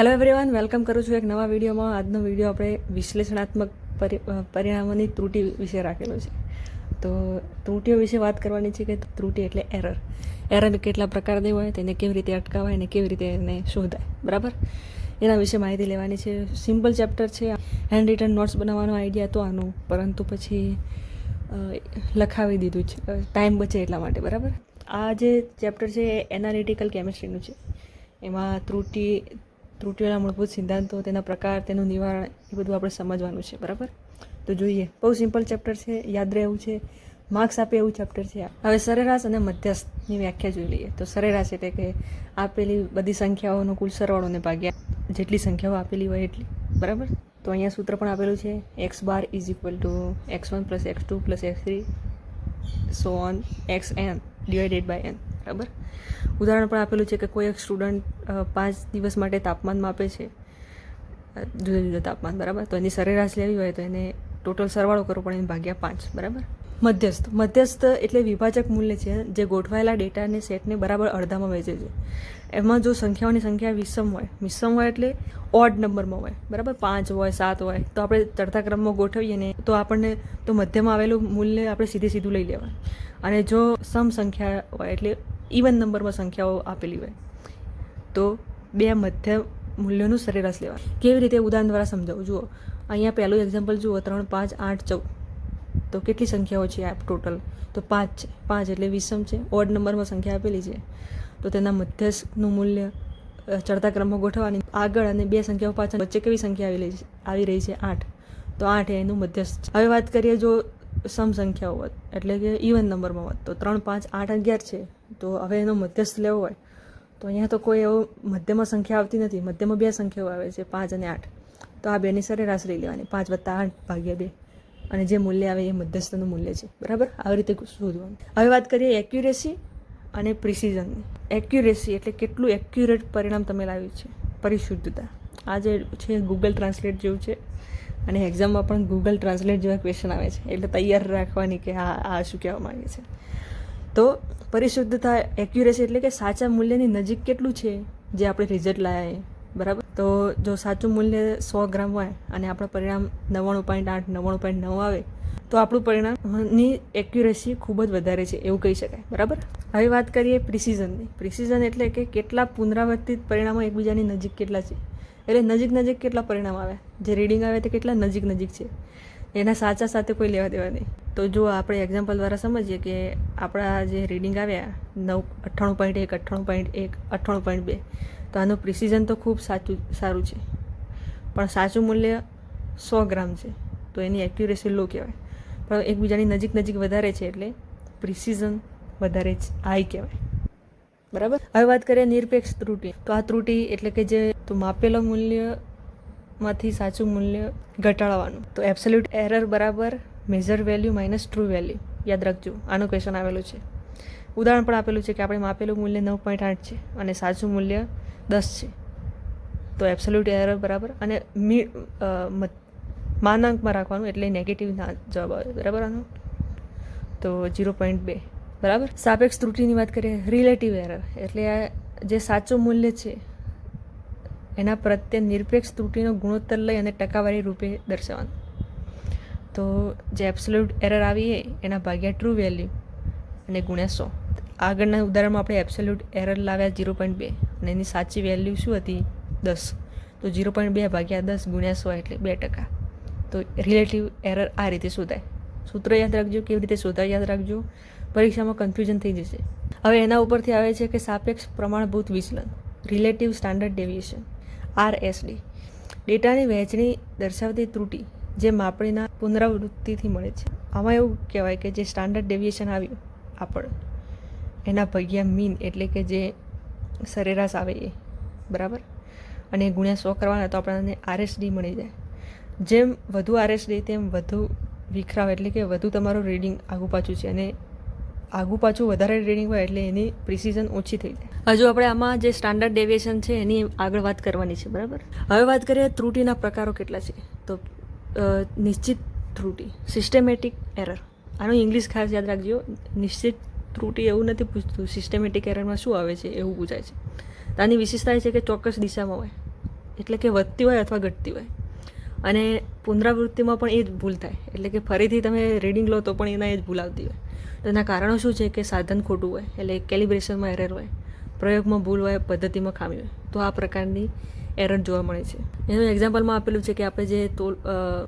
Hello everyone welcome કરું છું એક નવા વિડીયોમાં. આજનો વીડિયો આપણે વિશ્લેષણાત્મક પરિણામોની ત્રુટિ વિશે રાખેલો છે. તો ત્રુટિઓ વિશે વાત કરવાની છે કે ત્રુટિ એટલે એરર એરર કેટલા પ્રકારની હોય, તેને કેવી રીતે અટકાવાય અને કેવી રીતે એને શોધાય. બરાબર? એના વિશે માહિતી લેવાની છે. સિમ્પલ ચેપ્ટર છે. હેન્ડ રિટન નોટ્સ બનાવવાનો આઈડિયા તો આનું, પરંતુ પછી લખાવી દીધું છે. ટાઈમ બચે એટલા માટે. બરાબર? આ જે ચેપ્ટર છે એ એનાલિટિકલ કેમિસ્ટ્રીનું છે. એમાં ત્રુટિ ત્રુટિઓના મૂળભૂત સિદ્ધાંતો, તેના પ્રકાર, તેનું નિવારણ એ બધું આપણે સમજવાનું છે, બરાબર? તો જોઈએ, બહુ સિમ્પલ ચેપ્ટર છે, યાદ રહે એવું છે માર્ક્સ આપે એવું ચેપ્ટર છે. હવે સરેરાશ અને મધ્યસ્થની વ્યાખ્યા જોઈ લઈએ. તો સરેરાશ એટલે કે આપેલી બધી સંખ્યાઓનો કુલ સરવાળોને ભાગ્યા. જેટલી સંખ્યાઓ આપેલી હોય એટલી, બરાબર? તો અહીંયા સૂત્ર પણ આપેલું છે X bar is equal to X one plus X two plus X three so on X N divided by N બરાબર? ઉદાહરણ પણ આપેલું છે કે કોઈ એક સ્ટુડન્ટ પાંચ દિવસ માટે તાપમાન માપે છે. જુદા જુદા તાપમાન, બરાબર? તો એની સરેરાશ લેવી હોય તો એને ટોટલ સરવાળો કરવો પડે, એને ભાગ્યા પાંચ, બરાબર? મધ્યસ્થ. મધ્યસ્થ એટલે વિભાજક મૂલ્ય છે, જે ગોઠવાયેલા ડેટાને સેટને બરાબર અડધામાં વહેંચે છે. એમાં જો સંખ્યાઓની સંખ્યા વિષમ હોય વિષમ હોય એટલે ઓડ નંબરમાં હોય, બરાબર? પાંચ હોય, સાત હોય, તો આપણે ચડતા ક્રમમાં ગોઠવીએ ને, તો આપણને, તો મધ્યમાં આવેલું મૂલ્ય આપણે સીધે સીધું લઈ લેવાય અને જો સમ સંખ્યા હોય એટલે ઇવન નંબરમાં સંખ્યાઓ આપેલી હોય, તો બે મધ્ય મૂલ્યોનું સરેરાશ લેવા કેવી રીતે ઉદાહરણ દ્વારા સમજાવું? જુઓ, અહીંયા પહેલું એક્ઝામ્પલ જુઓ, ત્રણ, પાંચ, આઠ, ચૌદ. તો કેટલી સંખ્યાઓ છે આ ટોટલ તો પાંચ છે. પાંચ એટલે વિષમ છે. ઓડ નંબરમાં સંખ્યા આપેલી છે. તો તેના મધ્યસ્થનું મૂલ્ય ચડતા ક્રમમાં ગોઠવવાની. આગળ અને બે સંખ્યાઓ પાછળ વચ્ચે કેવી સંખ્યા આવી છે? આવી રહી છે આઠ. તો આઠ એનું મધ્યસ્થ હવે વાત કરીએ જો સમ સંખ્યાઓ હોત, એટલે કે ઇવન નંબરમાં હોત. તો ત્રણ, પાંચ, આઠ, અગિયાર છે, તો હવે એનો મધ્યસ્થ લેવો હોય. તો અહીંયા તો કોઈ એવો મધ્યમાં સંખ્યા આવતી નથી. મધ્યમાં બે સંખ્યાઓ આવે છે, પાંચ અને આઠ. તો આ બેની સરેરાશ લઈ લેવાની. પાંચ વત્તા આઠ ભાગ્યા બે. અને જે મૂલ્ય આવે એ મધ્યસ્થનું મૂલ્ય છે. બરાબર? આવી રીતે શોધવાનું. હવે વાત કરીએ એક્યુરેસી અને પ્રિસિઝનની એક્યુરેસી એટલે કેટલું એક્યુરેટ પરિણામ તમે લાવ્યું છે? પરિશુદ્ધતા. આ જે છે ગૂગલ ટ્રાન્સલેટ જેવું છે. અને એક્ઝામમાં પણ ગૂગલ ટ્રાન્સલેટ જેવા ક્વેશ્ચન આવે છે. એટલે તૈયાર રાખવાની કે હા, આ શું કહેવા માંગે છે. તો પરિશુદ્ધતા એક્યુરેસી એટલે કે સાચા મૂલ્યની નજીક કેટલું છે જે આપણે રિઝલ્ટ લાયા બરાબર? તો જો સાચું મૂલ્ય સો ગ્રામ હોય અને આપણું પરિણામ નવ્વાણું પોઈન્ટ આઠ, નવ્વાણું પોઈન્ટ નવ આવે, તો આપણું પરિણામની એક્યુરેસી ખૂબ જ વધારે છે, એવું કહી શકાય. બરાબર? હવે વાત કરીએ પ્રિસિઝનની પ્રિસિઝન એટલે કે કેટલા પુનરાવર્તિત પરિણામો એકબીજાની નજીક કેટલા છે? એટલે નજીક નજીક કેટલા પરિણામ આવે? જે રીડિંગ આવે તે કેટલા નજીક નજીક છે? એના સાચા સાથે કોઈ લેવા દેવા નહીં. તો જો આપણે એક્ઝામ્પલ દ્વારા સમજીએ કે આપણા જે રીડિંગ આવ્યા, નવ, અઠ્ઠાણું પોઈન્ટ એક, અઠ્ઠાણું પોઈન્ટ એક, અઠ્ઠાણું પોઈન્ટ બે, તો આનું પ્રિસિઝન તો ખૂબ સાચું, સારું છે. પણ સાચું મૂલ્ય સો ગ્રામ છે, તો એની એક્યુરેસી લો કહેવાય. પણ એકબીજાની નજીક નજીક વધારે છે એટલે પ્રિસિઝન વધારે જ હાઈ કહેવાય. બરાબર? હવે વાત કરીએ નિરપેક્ષ ત્રુટિ. તો આ ત્રુટિ એટલે કે જે તો માપેલો મૂલ્યમાંથી સાચું મૂલ્ય ઘટાડવાનું. તો એબ્સોલ્યુટ એરર બરાબર measure value minus true value યાદ રાખજો, આનું ક્વેશ્ચન આવેલું છે. ઉદાહરણ પણ આપેલું છે કે આપણે માપેલું મૂલ્ય નવ પોઈન્ટ આઠ છે અને સાચું મૂલ્ય દસ છે. તો એબ્સોલ્યુટ એરર બરાબર અને મી માનાંકમાં રાખવાનું એટલે નેગેટિવ ના જવાબ આવે. બરાબર આનો? તો જીરો પોઈન્ટ બે. બરાબર? સાપેક્ષ ત્રુટિની વાત કરીએ રિલેટિવ એરર એટલે આ જે સાચું મૂલ્ય છે એના પ્રત્યે નિરપેક્ષ ત્રુટિનો ગુણોત્તર લઈ અને ટકાવારી રૂપે દર્શાવવાનું. તો જે એબ્સોલ્યુટ એરર આવી એ, એના ભાગ્યા ટ્રુ વેલ્યુ અને ગુણ્યા સો. આગળના ઉદાહરણમાં આપણે એબ્સોલ્યુટ એરર લાવ્યા ઝીરો પોઈન્ટ બે અને એની સાચી વેલ્યુ શું હતી? દસ. તો જીરો પોઈન્ટ બે ભાગ્યા દસ ગુણ્યા સો એટલે બે ટકા. તો રિલેટિવ એરર આ રીતે શોધાય. સૂત્ર યાદ રાખજો, કેવી રીતે શોધાય યાદ રાખજો? પરીક્ષામાં કન્ફ્યુઝન થઈ જશે. હવે એના ઉપરથી આવે છે કે સાપેક્ષ પ્રમાણભૂત વિચલન રિલેટિવ સ્ટાન્ડર્ડ ડેવિએશન આરએસડી. ડેટાની વહેંચણી દર્શાવતી ત્રુટિ જે માપણીના પુનરાવૃત્તિથી મળે છે. આમાં એવું કહેવાય કે જે સ્ટાન્ડર્ડ ડેવિએશન આવ્યું, આપણે. એના ભાગ્યા મીન એટલે કે જે સરેરાશ આવે એ. બરાબર? અને ગુણ્યા સો કરવાના તો આપણને આરએસડી મળી જાય. જેમ વધુ આરએસડી, તેમ વધુ વિખરાવ એટલે કે વધુ તમારું રીડિંગ આગુ પાછું છે. અને આગુ પાછું વધારે ટ્રેનિંગ હોય એટલે એની પ્રિસિઝન ઓછી થઈ જાય. હજુ આપણે આમાં જે સ્ટાન્ડર્ડ ડેવિએશન છે એની આગળ વાત કરવાની છે, બરાબર? હવે વાત કરીએ ત્રુટિના પ્રકારો કેટલા છે. તો નિશ્ચિત ત્રુટિ સિસ્ટેમેટિક એરર આનું ઇંગ્લિશ ખાસ યાદ રાખજો. નિશ્ચિત ત્રુટિ એવું નથી પૂછતું. સિસ્ટેમેટિક એરરમાં શું આવે છે એવું પૂછાય છે. આની વિશેષતા એ છે કે ચોક્કસ દિશામાં હોય. એટલે કે વધતી હોય અથવા ઘટતી હોય. અને પુનરાવૃત્તિમાં પણ એ જ ભૂલ થાય. એટલે કે ફરીથી તમે રીડિંગ લો તો પણ એના એ જ ભૂલ આવતી હોય. તો એના કારણો શું છે કે સાધન ખોટું હોય, એટલે કેલિબ્રેશનમાં એરર હોય, પ્રયોગમાં ભૂલ હોય, પદ્ધતિમાં ખામી હોય, તો આ પ્રકારની એરર જોવા મળે છે. એનું એક્ઝામ્પલમાં આપેલું છે કે આપણે જે તોલ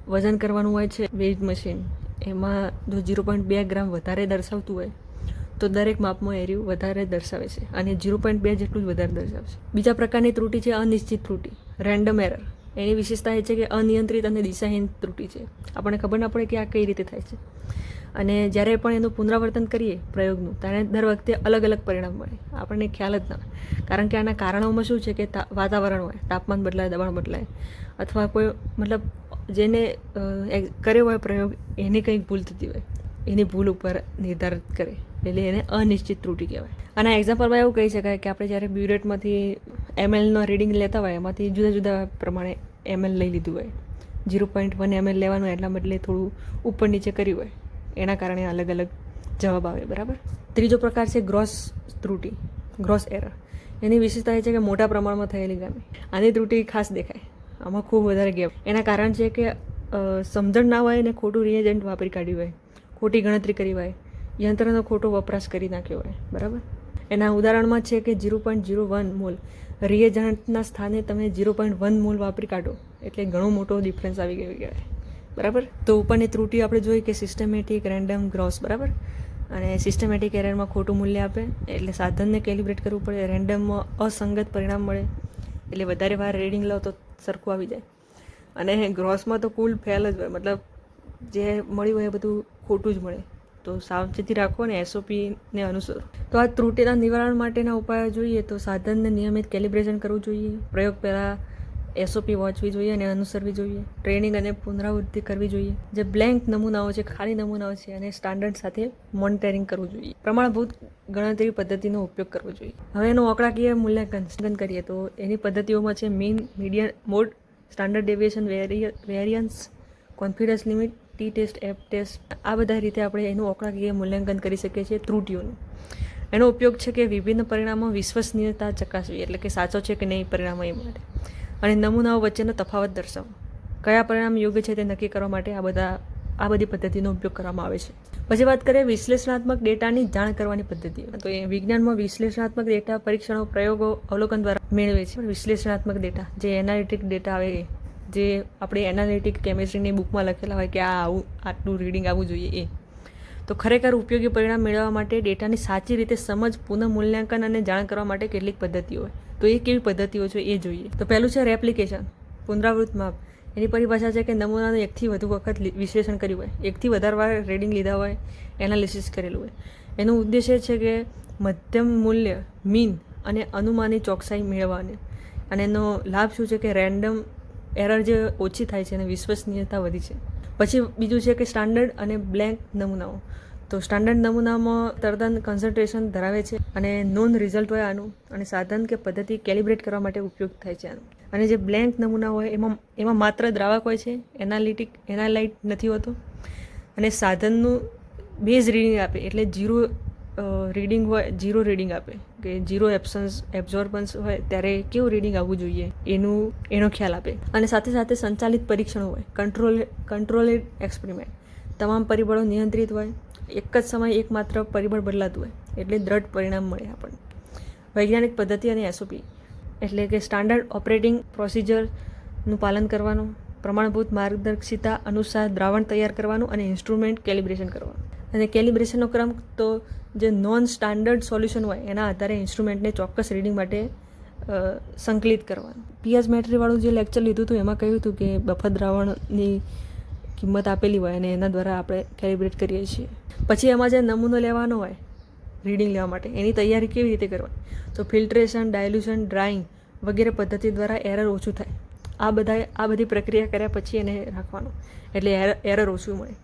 વજન કરવાનું હોય છે, વેઇટ મશીન, એમાં જો ઝીરો પોઈન્ટ બે ગ્રામ વધારે દર્શાવતું હોય, તો દરેક માપમાં એર્યું વધારે દર્શાવે છે, અને ઝીરો પોઈન્ટ બે જેટલું જ વધારે દર્શાવશે બીજા પ્રકારની ત્રુટિ છે, અનિશ્ચિત ત્રુટિ, રેન્ડમ એરર. એની વિશેષતા એ છે કે અનિયંત્રિત અને દિશાહીન ત્રુટિ છે. આપણને ખબર ના પડે કે આ કઈ રીતે થાય છે. અને જ્યારે પણ એનું પુનરાવર્તન કરીએ પ્રયોગનું, ત્યારે દર વખતે અલગ અલગ પરિણામ મળે. આપણને ખ્યાલ જ ના કારણ કે આના કારણોમાં શું છે કે વાતાવરણ હોય, તાપમાન બદલાય, દબાણ બદલાય. અથવા કોઈ, મતલબ, જેને કર્યો હોય પ્રયોગ, એને કંઈક ભૂલ થતી હોય. એની ભૂલ ઉપર નિર્ધારિત કરે. એટલે એને અનિશ્ચિત ત્રુટિ કહેવાય. અને એક્ઝામ્પલમાં એવું કહી શકાય કે આપણે જ્યારે બ્યુરેટમાંથી એમએલનો રીડિંગ લેતા હોય, એમાંથી જુદા જુદા પ્રમાણે એમએલ લઈ લીધું હોય. ઝીરો પોઈન્ટ વન એમએલ લેવાનું એટલા બદલે થોડું ઉપર નીચે કર્યું હોય. એના કારણે અલગ અલગ જવાબ આવે, બરાબર? ત્રીજો પ્રકાર છે ગ્રોસ ત્રુટિ ગ્રોસ એરર એની વિશેષતા એ છે કે મોટા પ્રમાણમાં થયેલી ગામી આની ત્રુટિ ખાસ દેખાય. આમાં ખૂબ વધારે ગેપ એના કારણ છે કે સમજણ ના હોય અને ખોટું રિએજન્ટ વાપરી કાઢ્યું હોય, ખોટી ગણતરી કરી હોય, યંત્રનો ખોટો વપરાશ કરી નાખ્યો હોય, બરાબર? એના ઉદાહરણમાં છે કે zero point zero one mole રિએજન્ટના સ્થાને તમે ઝીરો પોઈન્ટ વન મોલ વાપરી કાઢો, એટલે ઘણો મોટો ડિફરન્સ આવી ગયો કહેવાય. બરાબર? તો ઉપરની ત્રુટિ આપણે જોઈ કે સિસ્ટમેટિક રેન્ડમ ગ્રોસ બરાબર? અને સિસ્ટમેટિક એરરમાં ખોટું મૂલ્ય આપે, એટલે સાધનને કેલિબ્રેટ કરવું પડે રેન્ડમમાં અસંગત પરિણામ મળે, એટલે વધારે વાર રીડિંગ લો તો સરખું આવી જાય. અને ગ્રોસમાં તો કુલ ફેલ જ હોય, મતલબ જે મળ્યું હોય એ બધું ખોટું જ મળે. તો સાવચેતી રાખો ને એસઓપીને અનુસરો. તો આ ત્રુટિના નિવારણ માટેના ઉપાયો જોઈએ તો સાધનને નિયમિત કેલિબ્રેશન કરવું જોઈએ. પ્રયોગ પહેલાં એસઓપી વાંચવી જોઈએ અને અનુસરવી જોઈએ. ટ્રેનિંગ અને પુનરાવૃત્તિ કરવી જોઈએ. જે બ્લેન્ક નમૂનાઓ છે, ખાલી નમૂનાઓ છે અને સ્ટાન્ડર્ડ સાથે મોનિટરિંગ કરવું જોઈએ. પ્રમાણભૂત ગણતરી પદ્ધતિનો ઉપયોગ કરવો જોઈએ. હવે એનું આંકડાકીય મૂલ્યાંકન કરીએ તો એની પદ્ધતિઓમાં છે mean median mode standard deviation variance confidence limit T test F test આ બધા રીતે આપણે એનું આંકડાકીય મૂલ્યાંકન કરી શકીએ છીએ ત્રુટિઓનું. એનો ઉપયોગ છે કે વિભિન્ન પરિણામો વિશ્વસનીયતા ચકાસવી, એટલે કે સાચો છે કે નહીં પરિણામો એ માટે. અને નમૂનાઓ વચ્ચેનો તફાવત દર્શાવો. કયા પરિણામ યોગ્ય છે તે નક્કી કરવા માટે આ બધા આ બધી પદ્ધતિનો ઉપયોગ કરવામાં આવે છે. પછી વાત કરીએ વિશ્લેષણાત્મક ડેટાની જાણ કરવાની પદ્ધતિ તો એ વિજ્ઞાનમાં વિશ્લેષણાત્મક ડેટા પરીક્ષણો, પ્રયોગો, અવલોકન દ્વારા મેળવે છે. વિશ્લેષણાત્મક ડેટા, જે એનાલિટિક ડેટા આવે જે આપણે એનાલિટિક કેમેસ્ટ્રીની બુકમાં લખેલા હોય કે આ આવું આટલું રીડિંગ આવવું જોઈએ એ. તો ખરેખર ઉપયોગી પરિણામ મેળવવા માટે ડેટાની સાચી રીતે સમજ પુનઃ મૂલ્યાંકન અને જાણ કરવા માટે કેટલીક પદ્ધતિઓ હોય. તો એ કેવી પદ્ધતિઓ છે એ જોઈએ. તો પહેલું છે રેપ્લિકેશન પુનરાવૃત્ત માપ. એની પરિભાષા છે કે નમૂનાનું એકથી વધુ વખત વિશ્લેષણ કર્યું હોય. એકથી વધારે વાર રીડિંગ લીધા હોય એનાલિસિસ કરેલું હોય. એનો ઉદ્દેશ્ય છે કે મધ્યમ મૂલ્ય મીન અને અનુમાની ચોકસાઈ મેળવવાની. અને એનો લાભ શું છે કે રેન્ડમ એરર જે ઓછી થાય છે અને વિશ્વસનીયતા વધી છે. પછી બીજું છે કે સ્ટાન્ડર્ડ અને બ્લેન્ક નમૂનાઓ. તો સ્ટાન્ડર્ડ નમૂનામાં તદ્દન કન્સન્ટ્રેશન ધરાવે છે અને નોન રિઝલ્ટ હોય આનું અને સાધન કે પદ્ધતિ કેલિબ્રેટ કરવા માટે ઉપયોગ થાય છે આનું. અને જે બ્લેન્ક નમૂના હોય એમાં એમાં માત્ર દ્રાવક હોય છે એનાલિટિક એનાલાઇટ નથી હોતો. અને સાધનનું બેઝ રીડિંગ આપે, એટલે જીરો રીડિંગ હોય જીરો રીડિંગ આપે. કે જીરો એબ્સન્સ એબ્ઝોર્બન્સ હોય, ત્યારે કેવું રીડિંગ આવવું જોઈએ, એનું, એનો ખ્યાલ આપે. અને સાથે સાથે સંચાલિત પરીક્ષણો હોય કંટ્રોલ કંટ્રોલેડ એક્સપેરિમેન્ટ તમામ પરિબળો નિયંત્રિત હોય એક જ સમયે એકમાત્ર પરિબળ બદલાતું હોય, એટલે દ્રઢ પરિણામ મળે આપણને. વૈજ્ઞાનિક પદ્ધતિ અને એસઓપી એટલે કે સ્ટાન્ડર્ડ ઓપરેટિંગ પ્રોસિજરનું પાલન કરવાનું, પ્રમાણભૂત માર્ગદર્શિતા અનુસાર દ્રાવણ તૈયાર કરવાનું અને ઇન્સ્ટ્રુમેન્ટ કેલિબ્રેશન કરવાનું. અને કેલિબ્રેશનનો ક્રમ તો જે નોન સ્ટાન્ડર્ડ સોલ્યુશન હોય, એના આધારે ઇન્સ્ટ્રુમેન્ટને ચોક્કસ રીડિંગ માટે સંકલિત કરવાનું. પીએચ મેટ્રીવાળું જે લેક્ચર લીધું હતું, એમાં કહ્યું હતું કે બફર દ્રાવણની કિંમત આપેલી હોય અને એના દ્વારા આપણે કેલિબ્રેટ કરીએ છીએ. પછી એમાં જે નમૂનો લેવાનો હોય રીડિંગ લેવા માટે, એની તૈયારી કેવી રીતે કરવાની? તો ફિલ્ટ્રેશન ડાયલ્યુશન ડ્રાઇંગ વગેરે પદ્ધતિ દ્વારા એરર ઓછું થાય. આ બધા, આ બધી પ્રક્રિયા કર્યા પછી એને રાખવાનું. એટલે એરર એરર ઓછું મળે.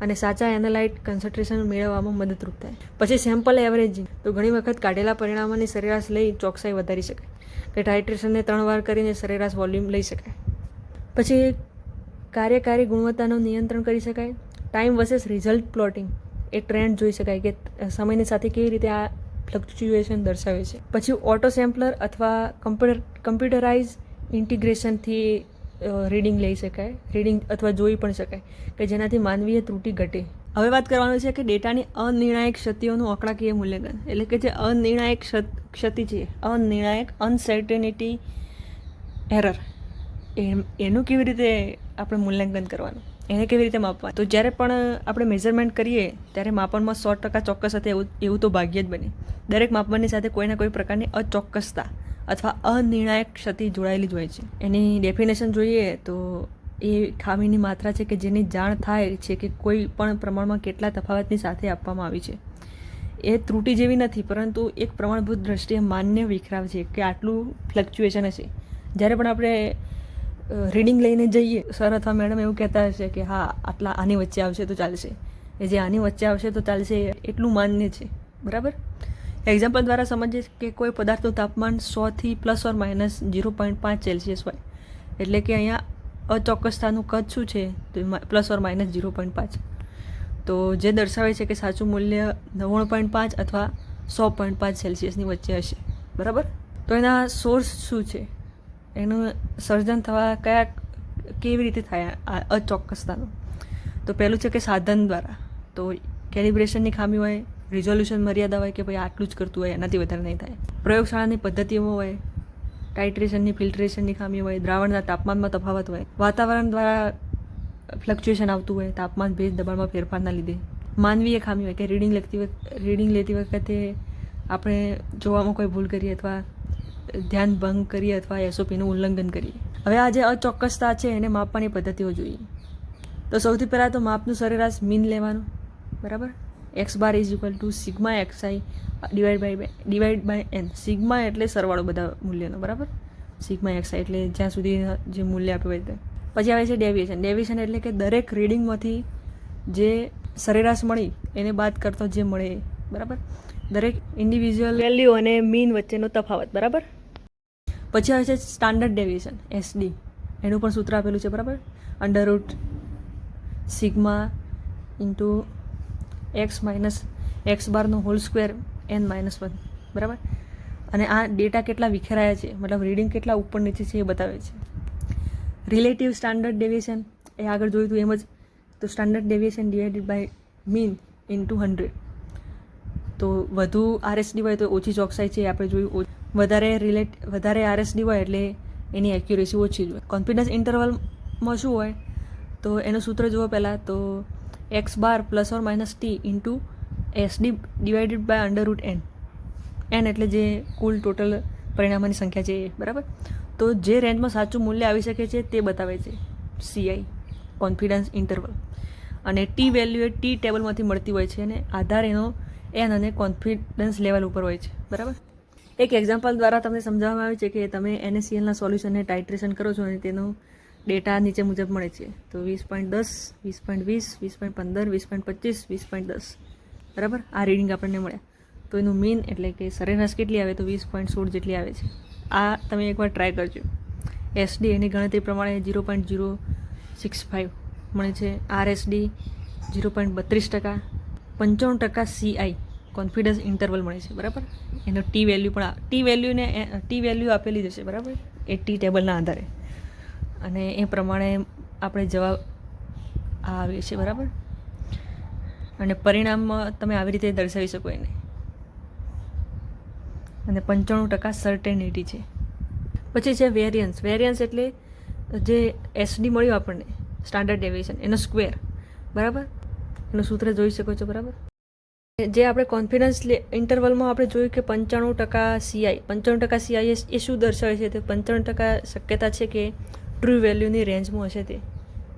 અને સાચા એનાલાઇટ કન્સન્ટ્રેશન મેળવવામાં મદદરૂપ થાય. પછી સેમ્પલ એવરેજિંગ તો ઘણી વખત કાઢેલા પરિણામોની સરેરાશ લઈ ચોકસાઈ વધારી શકાય. કે ટાઇટ્રેશનને ત્રણ વાર કરીને સરેરાશ વોલ્યુમ લઈ શકાય. પછી કાર્યકારી ગુણવત્તાનું નિયંત્રણ કરી શકાય. ટાઈમ વર્સેસ રિઝલ્ટ પ્લોટિંગ એ ટ્રેન્ડ જોઈ શકાય કે સમયની સાથે કેવી રીતે આ ફ્લક્ચ્યુએશન દર્શાવે છે. પછી ઓટો સેમ્પલર અથવા કમ્પ્યુટર કમ્પ્યુટરાઇઝ ઇન્ટિગ્રેશનથી રીડિંગ લઈ શકાય. રીડિંગ અથવા જોઈ પણ શકાય કે જેનાથી માનવીય ત્રુટિ ઘટે. હવે વાત કરવાનું છે કે ડેટાની અનિર્ણાયક ક્ષતિઓનું આંકડાકીય મૂલ્યાંકન, એટલે કે જે અનિર્ણાયક ક્ષત- છે, અનિર્ણાયક અનસર્ટેનિટી એરર એનું કેવી રીતે આપણે મૂલ્યાંકન કરવાનું. એને કેવી રીતે માપવા તો જ્યારે પણ આપણે મેઝરમેન્ટ કરીએ, ત્યારે માપનમાં સો ટકા ચોક્કસ હતી એવું એવું તો ભાગ્ય જ બને. દરેક માપનની સાથે કોઈના કોઈ પ્રકારની અચોક્કસતા અથવા અનિર્ણાયક ક્ષતિ જોડાયેલી જ હોય છે. એની ડેફિનેશન જોઈએ તો એ ખામીની માત્રા છે કે જેની જાણ થાય છે કે કોઈ પણ પ્રમાણમાં કેટલા તફાવતની સાથે આપવામાં આવી છે. એ ત્રુટિ જેવી નથી, પરંતુ એક પ્રમાણભૂત દ્રષ્ટિએ માન્ય વિખરાવ છે કે આટલું ફ્લક્ચ્યુએશન હશે. જ્યારે પણ આપણે રીડિંગ લઈને જઈએ. સર અથવા મેડમ એવું કહેતા હશે કે, હા, આટલા આની વચ્ચે આવશે તો ચાલશે. એ જે આની વચ્ચે આવશે તો ચાલશે એટલું માન્ય છે. બરાબર? એક્ઝામ્પલ દ્વારા સમજીએ કે કોઈ પદાર્થનું તાપમાન સોથી plus or minus zero point પાંચ સેલ્સિયસ હોય. એટલે કે અહીંયા અચોક્કસતાનું કદ શું છે? તો plus or minus zero point પાંચ. તો જે દર્શાવે છે કે સાચું મૂલ્ય નવ્વાણું પોઈન્ટ પાંચ અથવા સો પોઈન્ટ પાંચ સેલ્સિયસની વચ્ચે હશે. બરાબર? તો એના સોર્સ શું છે? એનું સર્જન થવા કયા કેવી રીતે થાય અચોક્કસતાનું તો પહેલું છે કે સાધન દ્વારા. તો કેલિબ્રેશનની ખામી હોય રિઝોલ્યુશન મર્યાદા હોય કે ભાઈ આટલું જ કરતું હોય, એનાથી વધારે નહીં થાય. પ્રયોગશાળાની પદ્ધતિઓ હોય ટાઇટ્રેશનની ફિલ્ટ્રેશનની ખામી હોય, દ્રાવણના તાપમાનમાં તફાવત હોય, વાતાવરણ દ્વારા ફ્લક્ચ્યુએશન આવતું હોય, તાપમાન, ભેજ, દબાણમાં ફેરફારના લીધે. માનવીય ખામી હોય કે રીડિંગ લખતી રીડિંગ લેતી વખતે આપણે જોવામાં કોઈ ભૂલ કરીએ અથવા ધ્યાન ભંગ કરીએ અથવા એસઓપીનું ઉલ્લંઘન કરીએ. હવે આ જે અચોક્કસતા છે એને માપવાની પદ્ધતિઓ જોઈએ. તો સૌથી પહેલાં તો માપનું સરેરાશ મીન લેવાનું. બરાબર? X bar is equal to sigma XI divide by divide by N sigma એટલે સરવાળો બધા મૂલ્યનો, બરાબર? સિગ્મા એક્સઆઈ એટલે જ્યાં સુધી જે મૂલ્ય આપ્યું હોય તે પછી આવે છે ડેવિએશન ડેવિએશન એટલે કે દરેક રીડિંગમાંથી જે સરેરાશ મળી, એને બાદ કરતો જે મળે, બરાબર? દરેક ઇન્ડિવિજ્યુઅલ વેલ્યુ અને મીન વચ્ચેનો તફાવત બરાબર? પછી આવે છે સ્ટાન્ડર્ડ ડેવિએશન એસડી એનું પણ સૂત્ર આપેલું છે બરાબર? Under root sigma into X minus X બારનો whole square N minus one બરાબર? અને આ ડેટા કેટલા વિખેરાયા છે મતલબ રીડિંગ કેટલા ઉપર નીચે છે એ બતાવે છે. રિલેટિવ સ્ટાન્ડર્ડ ડેવિએશન એ આગળ જોયું હતું એમ જ તો standard deviation divided by mean into hundred તો વધુ આરએસડી હોય તો ઓછી ચોકસાઈ છે આપણે જોયું. વધારે રિલેટ વધારે આરએસડી હોય એટલે એની એક્યુરેસી ઓછી જ હોય. કોન્ફિડન્સ ઇન્ટરવલમાં શું હોય? તો એનું સૂત્ર જુઓ પહેલાં, તો X bar plus or minus T into SD divided by under root N N એટલે જે કુલ ટોટલ પરિણામોની સંખ્યા છે એ, બરાબર? તો જે રેન્જમાં સાચું મૂલ્ય આવી શકે છે, તે બતાવે છે સીઆઈ કોન્ફિડન્સ ઇન્ટરવલ અને ટી વેલ્યુ એ ટી ટેબલમાંથી મળતી હોય છે અને આધાર એનો એન અને કોન્ફિડન્સ લેવલ ઉપર હોય છે. બરાબર? એક એક્ઝામ્પલ દ્વારા તમને સમજાવવામાં આવે છે કે તમે એનએસીએલના સોલ્યુશનને ટાઇટ્રેશન કરો છો અને તેનો ડેટા નીચે મુજબ મળે છે. તો વીસ પોઈન્ટ દસ, વીસ પોઈન્ટ વીસ વીસ પોઈન્ટ પંદર, વીસ પોઈન્ટ પચીસ, વીસ પોઈન્ટ દસ. બરાબર? આ રીડિંગ આપણને મળ્યા. તો એનું મીન એટલે કે સરેરાશ કેટલી આવે તો વીસ પોઈન્ટ સોળ જેટલી આવે છે. આ તમે એકવાર ટ્રાય કરજો. એસડી એની ગણતરી પ્રમાણે zero point zero six five મળે છે. આરએસડી જીરો પોઈન્ટ બત્રીસ ટકા. પંચાણું ટકા સીઆઈ કોન્ફિડન્સ ઇન્ટરવલ મળે છે, બરાબર? એનો ટી વેલ્યુ પણ ટી વેલ્યુને ટી વેલ્યુ આપેલી જશે બરાબર? એ ટી ટેબલના આધારે. અને એ પ્રમાણે આપણે જવાબ આ આવે છે, બરાબર? અને પરિણામમાં તમે આવી રીતે દર્શાવી શકો એને. અને પંચાણું ટકા સર્ટેનિટી છે. પછી છે વેરિયન્સ વેરિયન્સ એટલે જે એસડી મળ્યું આપણને સ્ટાન્ડર્ડ ડેવિએશન એનો સ્ક્વેર બરાબર? એનું સૂત્ર જોઈ શકો છો, બરાબર? જે આપણે કોન્ફિડન્સ ઇન્ટરવલમાં આપણે જોયું કે પંચાણું ટકા સીઆઈ પંચાણું ટકા સીઆઈ એ શું દર્શાવે છે તે? પંચાણું ટકા શક્યતા છે કે ટ્રુ વેલ્યુની રેન્જમાં હશે તે.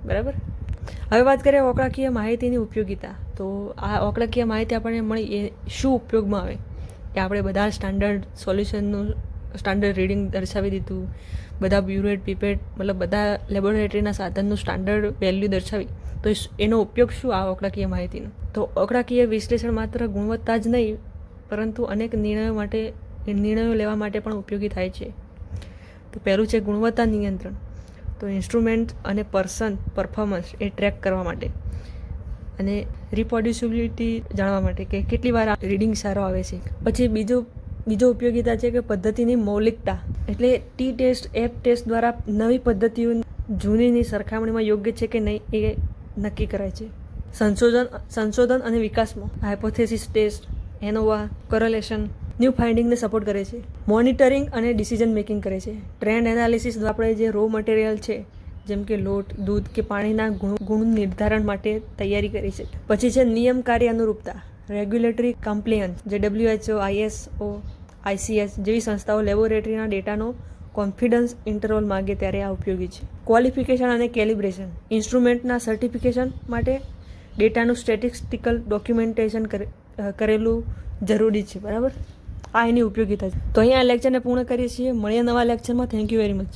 બરાબર? હવે વાત કરીએ ઓકળાકીય માહિતીની ઉપયોગિતા. તો આ ઓકળાકીય માહિતી આપણને મળી એ શું ઉપયોગમાં આવે? કે આપણે બધા સ્ટાન્ડર્ડ સોલ્યુશનનું સ્ટાન્ડર્ડ રીડિંગ દર્શાવી દીધું, બધા બ્યુરેટ પીપેટ મતલબ બધા લેબોરેટરીના સાધનનું સ્ટાન્ડર્ડ વેલ્યુ દર્શાવી. તો એનો ઉપયોગ શું આ ઓકળાકીય માહિતીનો? તો ઓકળાકીય વિશ્લેષણ માત્ર ગુણવત્તા જ નહીં, પરંતુ અનેક નિર્ણયો માટે, નિર્ણયો લેવા માટે પણ ઉપયોગી થાય છે. તો પહેલું છે ગુણવત્તા નિયંત્રણ. તો ઇન્સ્ટ્રુમેન્ટ અને પર્સન પરફોર્મન્સ એ ટ્રેક કરવા માટે અને રિપ્રોડ્યુસિબિલિટી જાણવા માટે કે કેટલી વાર રીડિંગ સારો આવે છે. પછી બીજો બીજો ઉપયોગિતા છે કે પદ્ધતિની મૌલિકતા. એટલે ટી ટેસ્ટ એપ ટેસ્ટ દ્વારા નવી પદ્ધતિઓ જૂનીની સરખામણીમાં યોગ્ય છે કે નહીં એ નક્કી કરાય છે. સંશોધન સંશોધન અને વિકાસમાં hypothesis test ANOVA correlation new ફાઇન્ડિંગને support કરે છે. મોનિટરિંગ અને ડિસિઝન મેકિંગ કરે છે. ટ્રેન્ડ એનાલિસિસ આપણે જે રો મટીરિયલ છે, જેમ કે લોટ, દૂધ કે પાણીના ગુણ ગુણ નિર્ધારણ માટે તૈયારી કરી છે. પછી છે નિયમ કાર્ય અનુરૂપતા રેગ્યુલેટરી કમ્પ્લિયન્સ જે ડબલ્યુએચઓ આઈએસઓ આઈસીએસ જેવી સંસ્થાઓ લેબોરેટરીના ડેટાનો કોન્ફિડન્સ ઇન્ટરવલ માગે ત્યારે આ ઉપયોગી છે. ક્વોલિફિકેશન અને કેલિબ્રેશન. ઇન્સ્ટ્રુમેન્ટના સર્ટિફિકેશન માટે ડેટાનું સ્ટેટિસ્ટિકલ ડોક્યુમેન્ટેશન કરેલું જરૂરી છે, બરાબર? આ એની ઉપયોગીતા છે. તો અહીંયા આ લેક્ચરને પૂર્ણ કરીએ છીએ. મળીએ નવા લેક્ચરમાં. Thank you very much